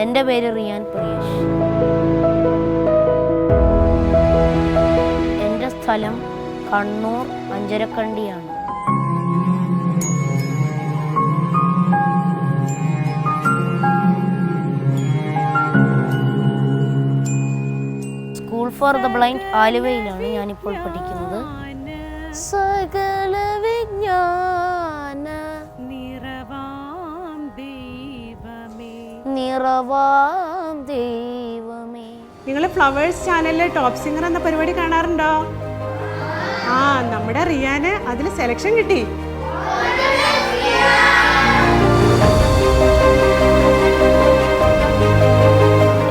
എന്റെ പേര് റിയാൻ പ്രിയേഷ് എന്റെ സ്ഥലം കണ്ണൂർ അഞ്ചരക്കണ്ടിയാണ്. സ്കൂൾ ഫോർ ദ ബ്ലൈൻഡ് ആലുവയിലാണ് ഞാനിപ്പോൾ പഠിക്കുന്നത്. സകല നിറവാം ദൈവമേ. നിങ്ങൾ ഫ്ലവേഴ്സ് ചാനലിലെ ടോപ്പ് സിംഗർ എന്ന പരിപാടി കാണാറുണ്ടോ? ആ നമ്മുടെ റിയാന് അതിൽ സെലക്ഷൻ കിട്ടി.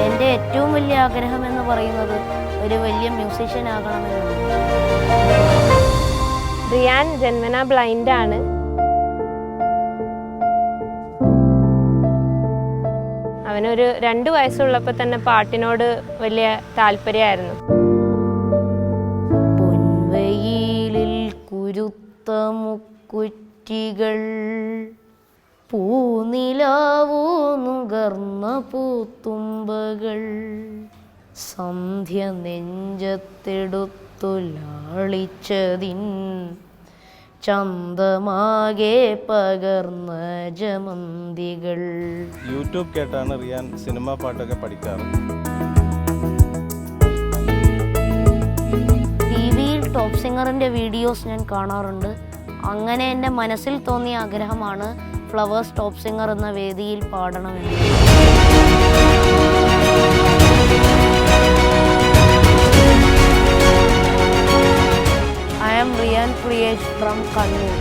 എന്റെ ഏറ്റവും വലിയ ആഗ്രഹം എന്ന് പറയുന്നത് ഒരു വലിയ മ്യൂസീഷ്യൻ ആകണമെന്നാണ്. റിയാൻ ജന്മന ബ്ലൈൻഡ് അവനൊരു രണ്ട് വയസ്സുള്ളപ്പോൾ തന്നെ പാട്ടിനോട് വലിയ താല്പര്യമായിരുന്നു. പൊൻവയിലിൽ കുരുത്ത പൂനിലാവോ നുകർന്ന പൂത്തുമ്പകൾ സന്ധ്യ നെഞ്ചത്തെടുത്തു ലാളിച്ചതിൻ ചന്തമാകെ പകർന്ന ജമന്തികൾ. യൂട്യൂബ് കേട്ടാണ് റിയാൻ സിനിമ പാട്ടൊക്കെ പഠിക്കാറ്. ടി വിയിൽ ടോപ്പ് സിംഗറിന്റെ വീഡിയോസ് ഞാൻ കാണാറുണ്ട്. അങ്ങനെ എന്റെ മനസ്സിൽ തോന്നിയ ആഗ്രഹമാണ് ഫ്ലവേഴ്സ് ടോപ്പ് സിംഗർ എന്ന വേദിയിൽ പാടണമെന്ന്. I am Riyan Priyesh from Kannur